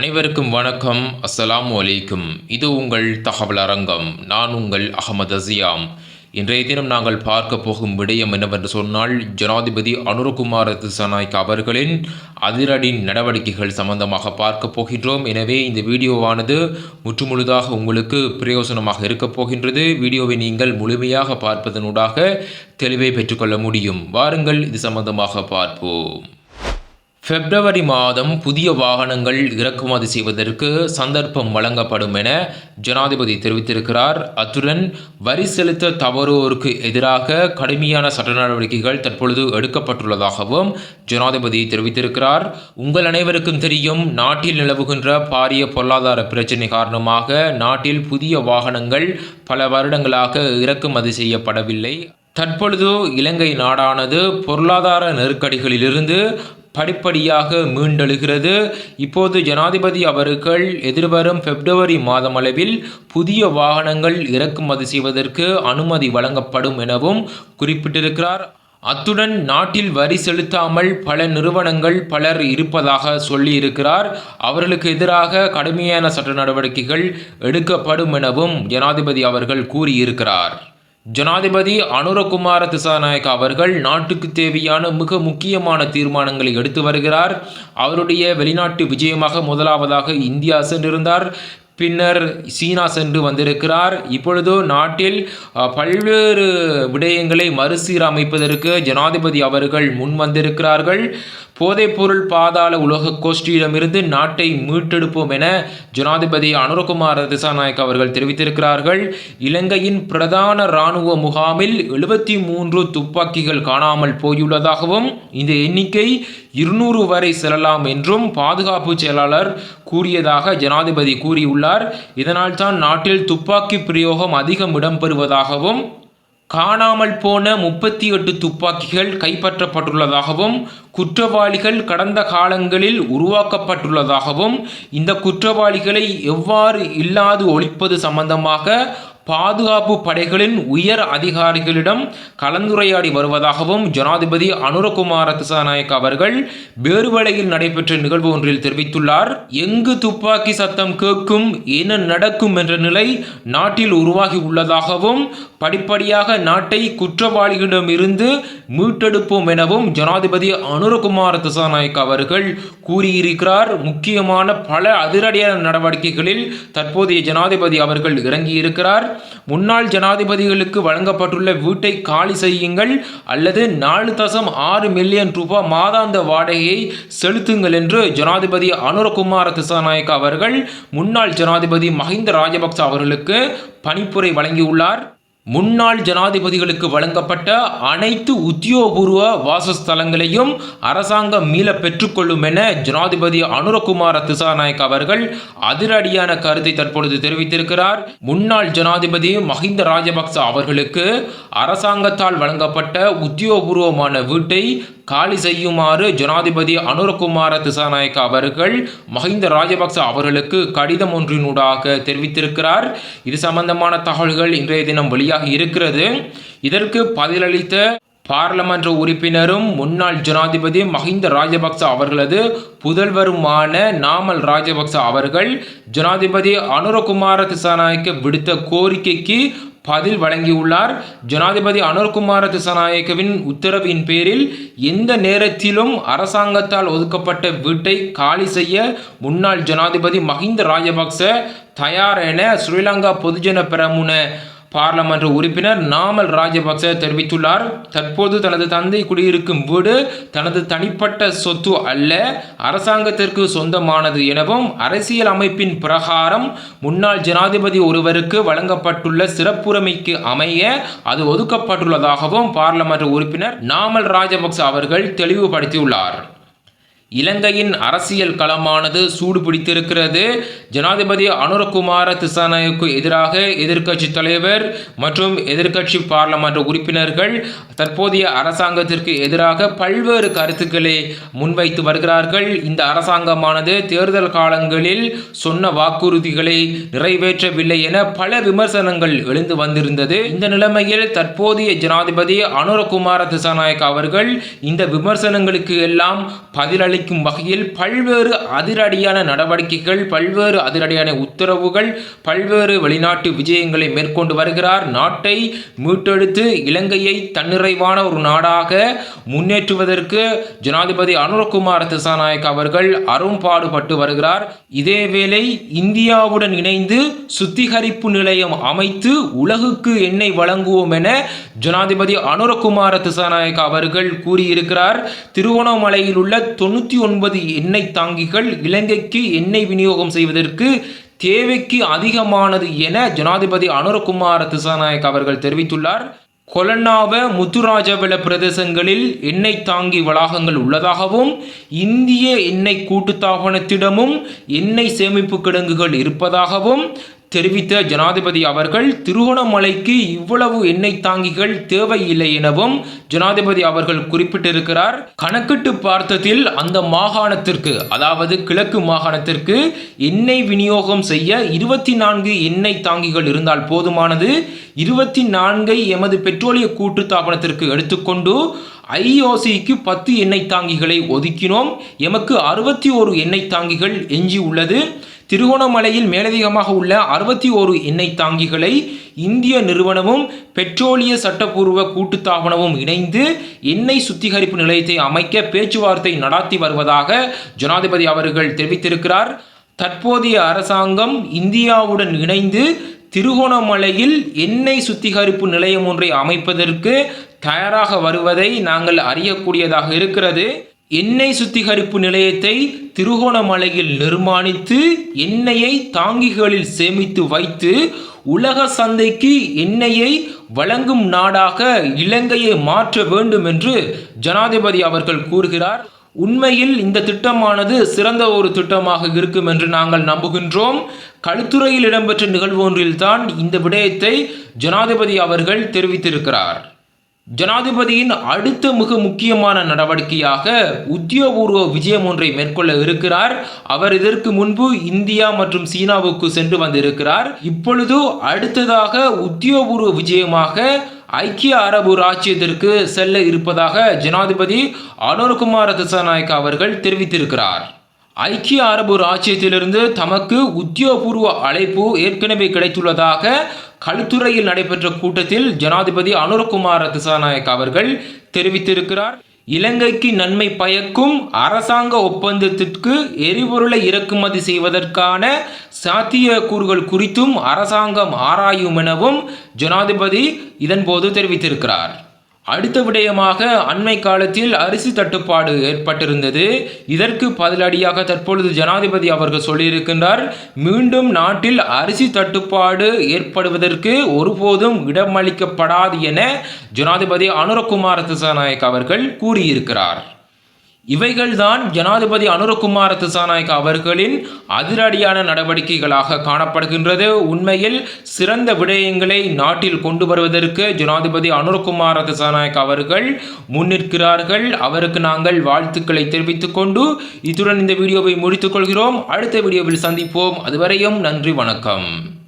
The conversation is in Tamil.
அனைவருக்கும் வணக்கம். அஸ்ஸலாம் வலைக்கும் இது உங்கள் தகவல் அரங்கம். நான் உங்கள் அகமது அசியாம். இன்றைய தினம் நாங்கள் பார்க்க போகும் விடயம் என்னவென்று சொன்னால் ஜனாதிபதி அனுரகுமார திசாநாய்க் அவர்களின் அதிரடி நடவடிக்கைகள் சம்பந்தமாக பார்க்க போகின்றோம். எனவே இந்த வீடியோவானது முற்றுமுழுதாக உங்களுக்கு பிரயோசனமாக இருக்கப் போகின்றது. வீடியோவை நீங்கள் முழுமையாக பார்ப்பதனூடாக தெளிவை பெற்றுக்கொள்ள முடியும். வாருங்கள் இது சம்பந்தமாக பார்ப்போம். பிப்ரவரி மாதம் புதிய வாகனங்கள் இறக்குமதி செய்வதற்கு சந்தர்ப்பம் வழங்கப்படும் என ஜனாதிபதி தெரிவித்திருக்கிறார். அத்துடன் வரி செலுத்த தவறுவோருக்கு எதிராக கடுமையான சட்ட நடவடிக்கைகள் தற்பொழுது எடுக்கப்பட்டுள்ளதாகவும் ஜனாதிபதி தெரிவித்திருக்கிறார். உங்கள் அனைவருக்கும் தெரியும் நாட்டில் நிலவுகின்ற பாரிய பொருளாதார பிரச்சினை காரணமாக நாட்டில் புதிய வாகனங்கள் பல வருடங்களாக இறக்குமதி செய்யப்படவில்லை. தற்பொழுது இலங்கை நாடானது பொருளாதார நெருக்கடிகளிலிருந்து படிப்படியாக மீண்டெழுகிறது. இப்போது ஜனாதிபதி அவர்கள் எதிர்வரும் பிப்ரவரி மாதமளவில் புதிய வாகனங்கள் இறக்குமதி செய்வதற்கு அனுமதி வழங்கப்படும் எனவும் குறிப்பிட்டிருக்கிறார். அத்துடன் நாட்டில் வரி செலுத்தாமல் பல நிறுவனங்கள் பலர் இருப்பதாக சொல்லியிருக்கிறார். அவர்களுக்கு எதிராக கடுமையான சட்ட நடவடிக்கைகள் எடுக்கப்படும் எனவும் ஜனாதிபதி அவர்கள் கூறியிருக்கிறார். ஜனாதிபதி அனுரகுமார திசாநாயக் அவர்கள் நாட்டுக்கு தேவையான மிக முக்கியமான தீர்மானங்களை எடுத்து வருகிறார். அவருடைய வெளிநாட்டு விஜயமாக முதலாவதாக இந்தியா சென்றிருந்தார். பின்னர் சீனா சென்று வந்திருக்கிறார். இப்பொழுது நாட்டில் பல்வேறு விடயங்களை மறுசீரமைப்பதற்கு ஜனாதிபதி அவர்கள் முன் வந்திருக்கிறார்கள் போதைப்பொருள் பாதாள உலக கோஷ்டியிடமிருந்து நாட்டை மீட்டெடுப்போம் என ஜனாதிபதி அனுரகுமார திசாநாயக் அவர்கள் தெரிவித்திருக்கிறார்கள். இலங்கையின் பிரதான இராணுவ முகாமில் எழுபத்தி மூன்று துப்பாக்கிகள் காணாமல் போயுள்ளதாகவும் இந்த எண்ணிக்கை இருநூறு வரை செல்லலாம் என்றும் பாதுகாப்பு செயலாளர் கூறியதாக ஜனாதிபதி கூறியுள்ளார். இதனால் தான் நாட்டில் துப்பாக்கி பிரயோகம் அதிகம் இடம்பெறுவதாகவும் காணாமல் போன முப்பத்தி எட்டு துப்பாக்கிகள் கைப்பற்றப்பட்டுள்ளதாகவும் குற்றவாளிகள் கடந்த காலங்களில் உருவாக்கப்பட்டுள்ளதாகவும் இந்த குற்றவாளிகளை எவ்வாறு இல்லாது ஒழிப்பது சம்பந்தமாக பாதுகாப்பு படைகளின் உயர் அதிகாரிகளிடம் கலந்துரையாடி வருவதாகவும் ஜனாதிபதி அனுரகுமார திசாநாயக் அவர்கள் பேருவளையில் நடைபெற்ற நிகழ்வு ஒன்றில் தெரிவித்துள்ளார். எங்கு துப்பாக்கி சத்தம் கேட்கும் என்ன நடக்கும் என்ற நிலை நாட்டில் உருவாகி உள்ளதாகவும் படிப்படியாக நாட்டை குற்றவாளிகளிடமிருந்து மீட்டெடுப்போம் எனவும் ஜனாதிபதி அனுரகுமார திசாநாயக் அவர்கள் கூறியிருக்கிறார். முக்கியமான பல அதிரடியான நடவடிக்கைகளில் தற்போதைய ஜனாதிபதி அவர்கள் இறங்கியிருக்கிறார். முன்னாள் ஜனாதிபதிகளுக்கு வழங்கப்பட்டுள்ள வீட்டை காலி செய்யுங்கள் அல்லது நாலு தசம் ஆறு மில்லியன் ரூபாய் மாதாந்த வாடகையை செலுத்துங்கள் என்று ஜனாதிபதி அனுரகுமார திசாநாயக் அவர்கள் முன்னாள் ஜனாதிபதி மஹிந்த ராஜபக்ச அவர்களுக்கு பணிப்புரை வழங்கியுள்ளார். முன்னாள் ஜனாதிபதிகளுக்கு வழங்கப்பட்ட அனைத்து உத்தியோகபூர்வ வாசஸ்தலங்களையும் அரசாங்கம் மீள பெற்றுக்கொள்ளும் என ஜனாதிபதி அனுரகுமார திசாநாயக் அவர்கள் அதிரடியான கருத்தை தற்பொழுது தெரிவித்திருக்கிறார். முன்னாள் ஜனாதிபதி மஹிந்த ராஜபக்ச அவர்களுக்கு அரசாங்கத்தால் வழங்கப்பட்ட உத்தியோகபூர்வமான வீட்டை காலி செய்யுமாறு ஜனாதிபதி அனுரகுமார திசாநாயக்க அவர்கள் மஹிந்த ராஜபக்ச அவர்களுக்கு கடிதம் ஒன்றினூடாக தெரிவித்திருக்கிறார். இது சம்பந்தமான தகவல்கள் இன்றைய தினம் வெளியாகி இருக்கிறது. இதற்கு பதிலளித்த பாராளுமன்ற உறுப்பினரும் முன்னாள் ஜனாதிபதி மஹிந்த ராஜபக்ச அவர்களது புதல்வருமான நாமல் ராஜபக்ச அவர்கள் ஜனாதிபதி அனுரகுமார திசாநாயக்க விடுத்த கோரிக்கைக்கு பதில் வழங்கியுள்ளார். ஜனாதிபதி அனுர்குமார திசாநாயக்கவின் உத்தரவின் பேரில் எந்த நேரத்திலும் அரசாங்கத்தால் ஒதுக்கப்பட்ட வீட்டை காலி செய்ய முன்னாள் ஜனாதிபதி மஹிந்த ராஜபக்ச தயார் என ஸ்ரீலங்கா பொதுஜன பெரமுன பார்லமெண்ட் உறுப்பினர் நாமல் ராஜபக்ச தெரிவித்துள்ளார். தற்போது தனது தந்தை குடியிருக்கும் வீடு தனது தனிப்பட்ட சொத்து அல்ல அரசாங்கத்திற்கு சொந்தமானது எனவும் அரசியல் அமைப்பின் பிரகாரம் முன்னாள் ஜனாதிபதி ஒருவருக்கு வழங்கப்பட்டுள்ள சிறப்புரிமைக்கு அமைய அது ஒதுக்கப்பட்டுள்ளதாகவும் பார்லமெண்ட் உறுப்பினர் நாமல் ராஜபக்ச அவர்கள் தெளிவுபடுத்தியுள்ளார். இலங்கையின் அரசியல் களமானது சூடு பிடித்திருக்கிறது ஜனாதிபதி அனுரகுமார திசாநாயக்கு எதிராக எதிர்க்கட்சி தலைவர் மற்றும் எதிர்க்கட்சி பாராளுமன்ற உறுப்பினர்கள் தற்போதைய அரசாங்கத்திற்கு எதிராக பல்வேறு கருத்துக்களை முன்வைத்து வருகிறார்கள். இந்த அரசாங்கமானது தேர்தல் காலங்களில் சொன்ன வாக்குறுதிகளை நிறைவேற்றவில்லை என பல விமர்சனங்கள் எழுந்து வந்திருந்தது. இந்த நிலைமையில் தற்போதைய ஜனாதிபதி அனுரகுமார திசாநாயக் அவர்கள் இந்த விமர்சனங்களுக்கு எல்லாம் பதிலளி அளிக்கும் வகையில் பல்வேறு அதிரடியான நடவடிக்கைகள் பல்வேறு அதிரடியான உத்தரவுகள் பல்வேறு வெளிநாட்டு விஜயங்களை மேற்கொண்டு வருகிறார். நாட்டை மீட்டெடுத்து இலங்கையை தன்னிறைவான ஒரு நாடாக முன்னேற்றுவதற்கு ஜனாதிபதி அனுரகுமார் திசாநாயக் அவர்கள் அரும்பாடுபட்டு வருகிறார். இதேவேளை இந்தியாவுடன் இணைந்து சுத்திகரிப்பு நிலையம் அமைத்து உலகுக்கு எண்ணெய் வழங்குவோம் என ஜனாதிபதி அனுரகுமார திசாநாயக் அவர்கள் கூறியிருக்கிறார். திருவோணமலையில் உள்ள தொண்ணூற்றி ஒன்பது எண்ணெய் தாங்கிகள் இலங்கைக்கு எண்ணெய் விநியோகம் செய்வதற்கு தேவைக்கு அதிகமானது என ஜனாதிபதி அனுரகுமார திசாநாயக் அவர்கள் தெரிவித்துள்ளார். கொலன்னாவ முத்துராஜவள பிரதேசங்களில் எண்ணெய் தாங்கி வளாகங்கள் உள்ளதாகவும் இந்திய எண்ணெய் கூட்டுத்தாபனத்திடமும் எண்ணெய் சேமிப்பு கிடங்குகள் இருப்பதாகவும் தெரிவித்த ஜனாதிபதி அவர்கள் திருகோணமலைக்கு இவ்வளவு எண்ணெய் தாங்கிகள் தேவையில்லை எனவும் ஜனாதிபதி அவர்கள் குறிப்பிட்டிருக்கிறார். கணக்கிட்டு பார்த்ததில் அந்த மாகாணத்திற்கு அதாவது கிழக்கு மாகாணத்திற்கு எண்ணெய் விநியோகம் செய்ய இருபத்தி நான்கு எண்ணெய் தாங்கிகள் இருந்தால் போதுமானது. இருபத்தி நான்கை எமது பெட்ரோலிய கூட்டுத்தாபனத்திற்கு எடுத்துக்கொண்டு ஐஓசிக்கு பத்து எண்ணெய் தாங்கிகளை ஒதுக்கினோம். எமக்கு அறுபத்தி ஒரு எண்ணெய் தாங்கிகள் எஞ்சி உள்ளது. திருகோணமலையில் மேலதிகமாக உள்ள அறுபத்தி ஓரு எண்ணெய் தாங்கிகளை இந்திய நிறுவனமும் பெட்ரோலிய சட்டப்பூர்வ கூட்டுத்தாபனமும் இணைந்து எண்ணெய் சுத்திகரிப்பு நிலையத்தை அமைக்க பேச்சுவார்த்தை நடாத்தி வருவதாக ஜனாதிபதி அவர்கள் தெரிவித்திருக்கிறார். தற்போதைய அரசாங்கம் இந்தியாவுடன் இணைந்து திருகோணமலையில் எண்ணெய் சுத்திகரிப்பு நிலையம் ஒன்றை அமைப்பதற்கு தயாராக வருவதை நாங்கள் அறியக்கூடியதாக இருக்கிறது. எண்ணெய் சுத்திகரிப்பு நிலையத்தை திருகோணமலையில் நிர்மாணித்து எண்ணெயை தாங்கிகளில் சேமித்து வைத்து உலக சந்தைக்கு எண்ணெயை வழங்கும் நாடாக இலங்கையை மாற்ற வேண்டும் என்று ஜனாதிபதி அவர்கள் கூறுகிறார். உண்மையில் இந்த திட்டமானது சிறந்த ஒரு திட்டமாக இருக்கும் என்று நாங்கள் நம்புகின்றோம். கழுத்துறையில் இடம்பெற்ற நிகழ்வு ஒன்றில்தான் இந்த விடயத்தை ஜனாதிபதி அவர்கள் தெரிவித்திருக்கிறார். ஜனாதிபதியின் அடுத்த மிக முக்கியமான நடவடிக்கையாக உத்தியோகபூர்வ விஜயம் ஒன்றை மேற்கொள்ள இருக்கிறார். அவர் இதற்கு முன்பு இந்தியா மற்றும் சீனாவுக்கு சென்று வந்திருக்கிறார். இப்பொழுது அடுத்ததாக உத்தியோகபூர்வ விஜயமாக ஐக்கிய அரபு ராஜ்யத்திற்கு செல்ல இருப்பதாக ஜனாதிபதி அனுர்குமார் திசாநாயக்கா அவர்கள் தெரிவித்திருக்கிறார். ஐக்கிய அரபு ராஜ்யத்திலிருந்து தமக்கு உத்தியோகபூர்வ அழைப்பு ஏற்கனவே கிடைத்துள்ளதாக கல்துறையில் நடைபெற்ற கூட்டத்தில் ஜனாதிபதி அனுரகுமார் திசாநாயக் அவர்கள் தெரிவித்திருக்கிறார். இலங்கைக்கு நன்மை பயக்கும் அரசாங்க ஒப்பந்தத்திற்கு எரிபொருளை இறக்குமதி செய்வதற்கான சாத்தியக்கூறுகள் குறித்தும் அரசாங்கம் ஆராயும் எனவும் ஜனாதிபதி இதன்போது தெரிவித்திருக்கிறார். அடுத்த விடயமாக அண்மை காலத்தில் அரிசி தட்டுப்பாடு ஏற்பட்டிருந்தது. இதற்கு பதிலடியாக தற்பொழுது ஜனாதிபதி அவர்கள் சொல்லியிருக்கின்றார் மீண்டும் நாட்டில் அரிசி தட்டுப்பாடு ஏற்படுவதற்கு ஒருபோதும் இடமளிக்கப்படாது என ஜனாதிபதி அனுரகுமார் திசாநாயக் அவர்கள் கூறியிருக்கிறார். இவைகள்தான் ஜனாதிபதி அனுரகுமார திசாநாயக் அவர்களின் அதிரடியான நடவடிக்கைகளாக காணப்படுகின்றது. உண்மையில் சிறந்த விடயங்களை நாட்டில் கொண்டு வருவதற்கு ஜனாதிபதி அனுரகுமார திசாநாயக் அவர்கள் முன்னிற்கிறார்கள். அவருக்கு நாங்கள் வாழ்த்துக்களை தெரிவித்துக் கொண்டு இத்துடன் இந்த வீடியோவை முடித்துக் கொள்கிறோம். அடுத்த வீடியோவில் சந்திப்போம். அதுவரையும் நன்றி வணக்கம்.